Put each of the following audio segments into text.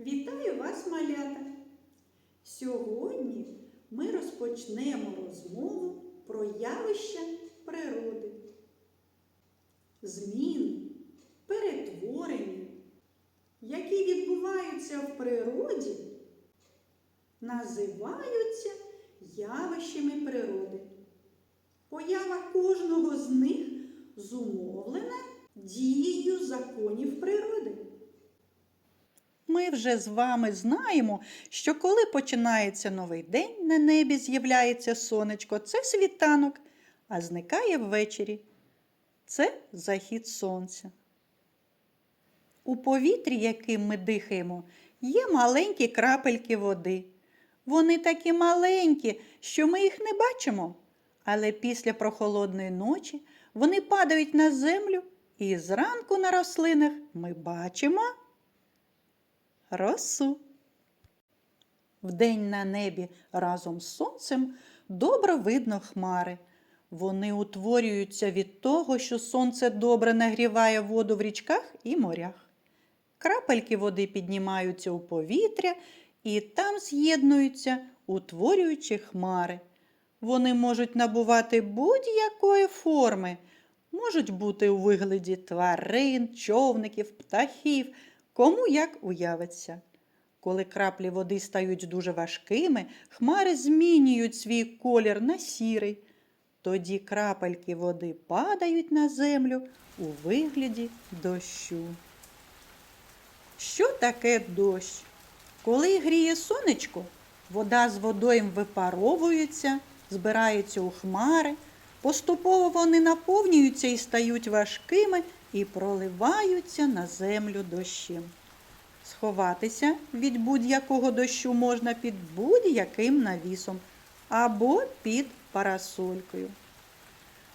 Вітаю вас, малята! Сьогодні ми розпочнемо розмову про явища природи. Зміни, перетворення, які відбуваються в природі, називаються явищами природи. Поява кожного з них зумовлена дією законів природи. Ми вже з вами знаємо, що коли починається новий день, на небі з'являється сонечко, це світанок, а зникає ввечері. Це захід сонця. У повітрі, яким ми дихаємо, є маленькі крапельки води. Вони такі маленькі, що ми їх не бачимо. Але після прохолодної ночі вони падають на землю, і зранку на рослинах ми бачимо росу. Вдень на небі разом з сонцем добре видно хмари. Вони утворюються від того, що сонце добре нагріває воду в річках і морях. Крапельки води піднімаються у повітря і там з'єднуються, утворюючи хмари. Вони можуть набувати будь-якої форми, можуть бути у вигляді тварин, човників, птахів, кому як уявиться. Коли краплі води стають дуже важкими, хмари змінюють свій колір на сірий. Тоді крапельки води падають на землю у вигляді дощу. Що таке дощ? Коли гріє сонечко, вода з водою випаровується, збирається у хмари, поступово вони наповнюються і стають важкими і проливаються на землю дощем. Сховатися від будь-якого дощу можна під будь-яким навісом або під парасолькою.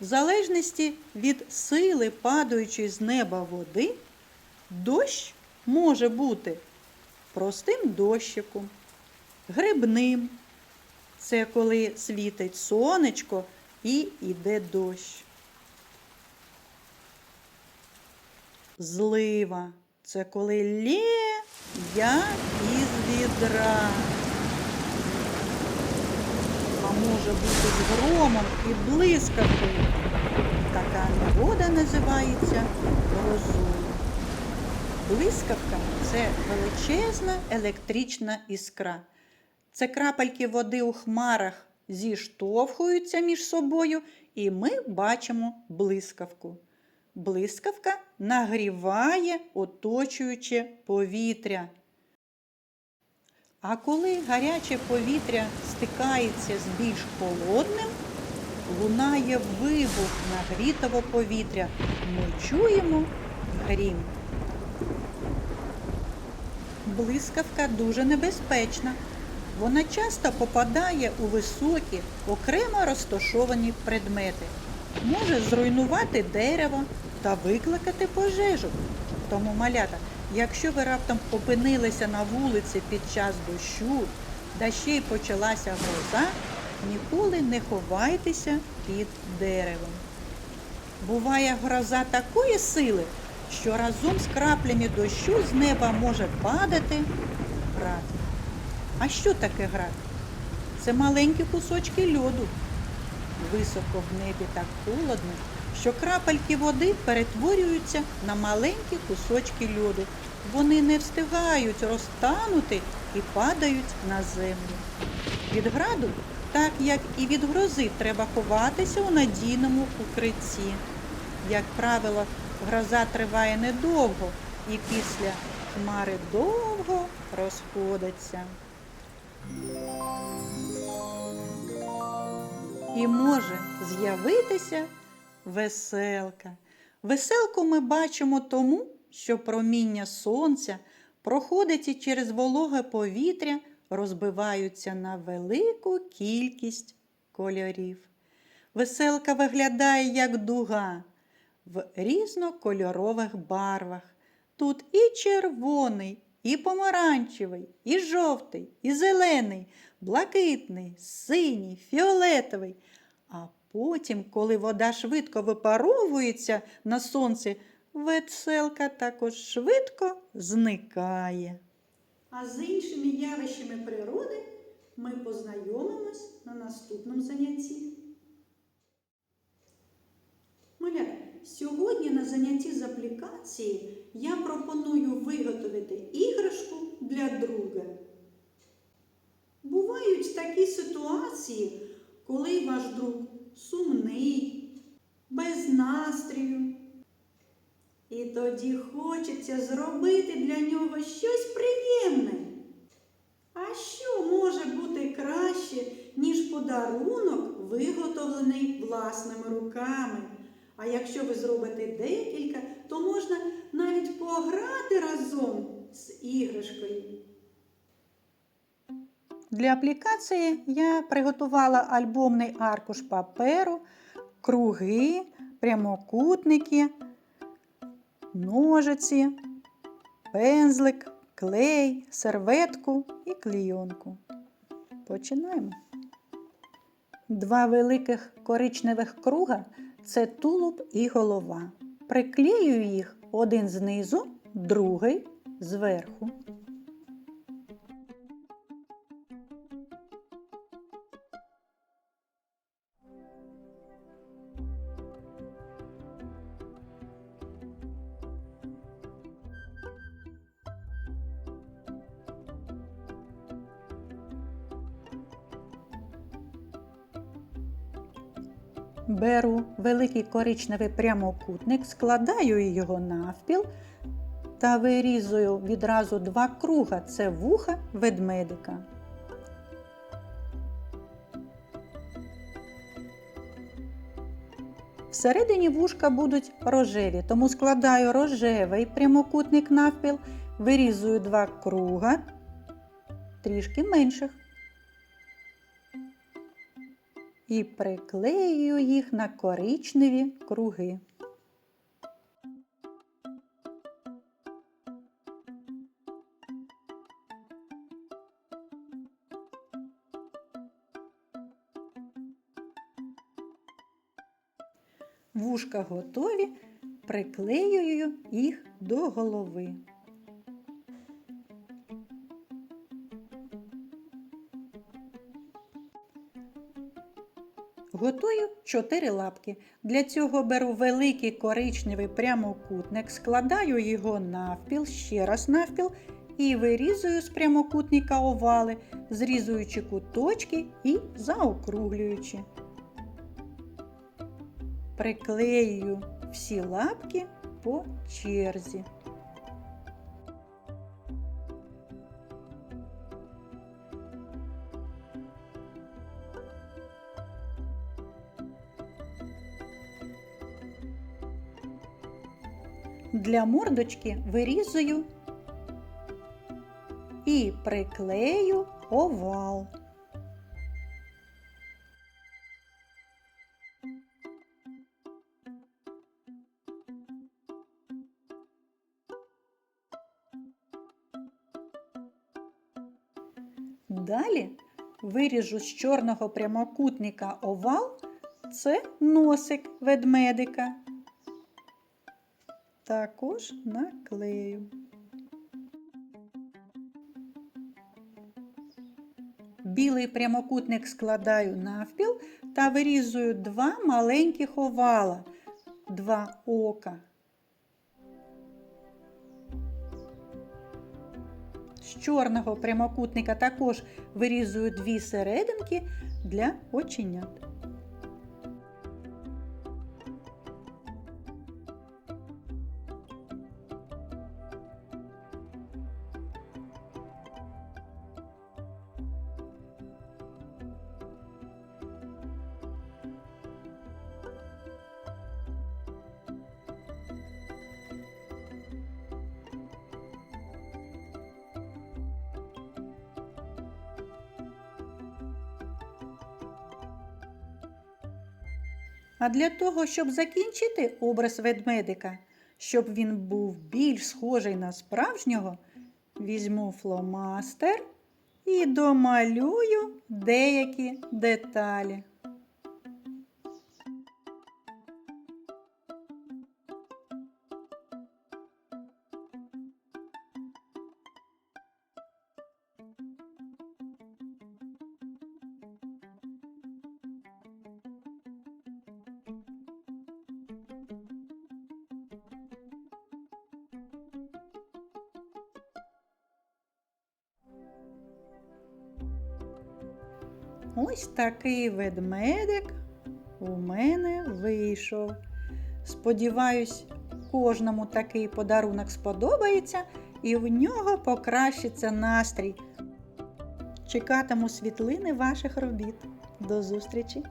В залежності від сили падаючої з неба води, дощ може бути простим дощиком, грибним. Це коли світить сонечко і йде дощ. Злива це коли лє як із відра. А може бути з громом і блискавкою. Така негода називається грозою. Блискавка це величезна електрична іскра. Це крапельки води у хмарах зіштовхуються між собою, і ми бачимо блискавку. Блискавка нагріває оточуюче повітря. А коли гаряче повітря стикається з більш холодним, лунає вибух нагрітого повітря. Ми чуємо грім. Блискавка дуже небезпечна. Вона часто попадає у високі, окремо розташовані предмети, може зруйнувати дерево та викликати пожежу. Тому, малята, якщо ви раптом опинилися на вулиці під час дощу, да ще й почалася гроза, ніколи не ховайтеся під деревом. Буває гроза такої сили, що разом з краплями дощу з неба може падати град. А що таке град? Це маленькі кусочки льоду. Високо в небі так холодно, що крапельки води перетворюються на маленькі кусочки льоду. Вони не встигають розтанути і падають на землю. Від граду, так як і від грози, треба ховатися у надійному укритті. Як правило, гроза триває недовго і після хмари довго розходиться. І може з'явитися веселка. Веселку ми бачимо тому, що проміння сонця проходить і через вологе повітря розбиваються на велику кількість кольорів. Веселка виглядає як дуга в різнокольорових барвах. Тут і червоний, і помаранчевий, і жовтий, і зелений, блакитний, синій, фіолетовий. А потім, коли вода швидко випаровується на сонці, веселка також швидко зникає. А з іншими явищами природи ми познайомимось на наступному занятті. Малята, сьогодні на занятті з аплікації я пропоную виготовити іграшку для друга. Бувають такі ситуації, коли ваш друг сумний, без настрію. І тоді хочеться зробити для нього щось приємне. А що може бути краще, ніж подарунок, виготовлений власними руками? А якщо ви зробите декілька, то можна навіть пограти разом з іграшкою. Для аплікації я приготувала альбомний аркуш паперу, круги, прямокутники, ножиці, пензлик, клей, серветку і клійонку. Починаємо. Два великих коричневих круга це тулуб і голова. Приклеюю їх один знизу, другий зверху. Беру великий коричневий прямокутник, складаю його навпіл та вирізую відразу два круга це вуха ведмедика. Всередині вушка будуть рожеві, тому складаю рожевий прямокутник навпіл, вирізую два круга, трішки менших. І приклеюю їх на коричневі круги. Вушка готові, приклеюю їх до голови. Готую 4 лапки. Для цього беру великий коричневий прямокутник, складаю його навпіл, ще раз навпіл і вирізую з прямокутника овали, зрізуючи куточки і заокруглюючи. Приклеюю всі лапки по черзі. Для мордочки вирізую і приклею овал. Далі виріжу з чорного прямокутника овал це носик ведмедика. Також наклею. Білий прямокутник складаю навпіл та вирізую два маленьких овала, два ока. З чорного прямокутника також вирізую дві серединки для оченят. А для того, щоб закінчити образ ведмедика, щоб він був більш схожий на справжнього, візьму фломастер і домалюю деякі деталі. Ось такий ведмедик у мене вийшов. Сподіваюсь, кожному такий подарунок сподобається і в нього покращиться настрій. Чекатиму світлини ваших робіт. До зустрічі!